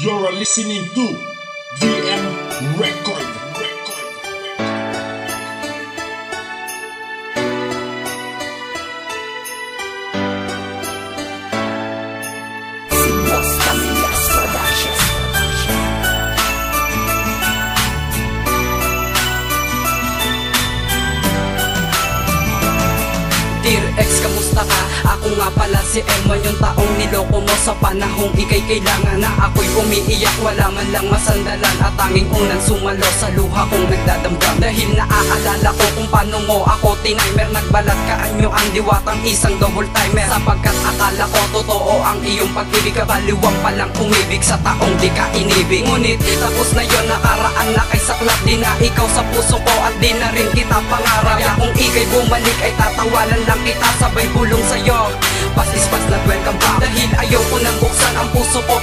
You're listening to VM Record. Dear ex, kamusta ka? Ako nga pala si Emon Yung taong niloko mo sa panahong ikay kailangan Na ako'y umiiyak, wala man lang masandalan At tanging unang sumalo sa luha kong nagdadamdam. Dahil naaalala ko kung paano mo ako tinaymer. Nagbalat ka anyo ang diwatang isang double timer. Sapagkat ko totoo ang iyong pag-ibig. Kabaliwang palang umibig sa taong di ka inibig. Ngunit tapos na yon nakaraan na kay saklap. Di na ikaw sa puso ko at di na rin kita pangarap. Kaya kung ikay bumalik ay tatawanan lang kita. Sabay bulong sa'yo. Pastis-pas na welcome back Dahil ayaw ko nang buksan ang puso ko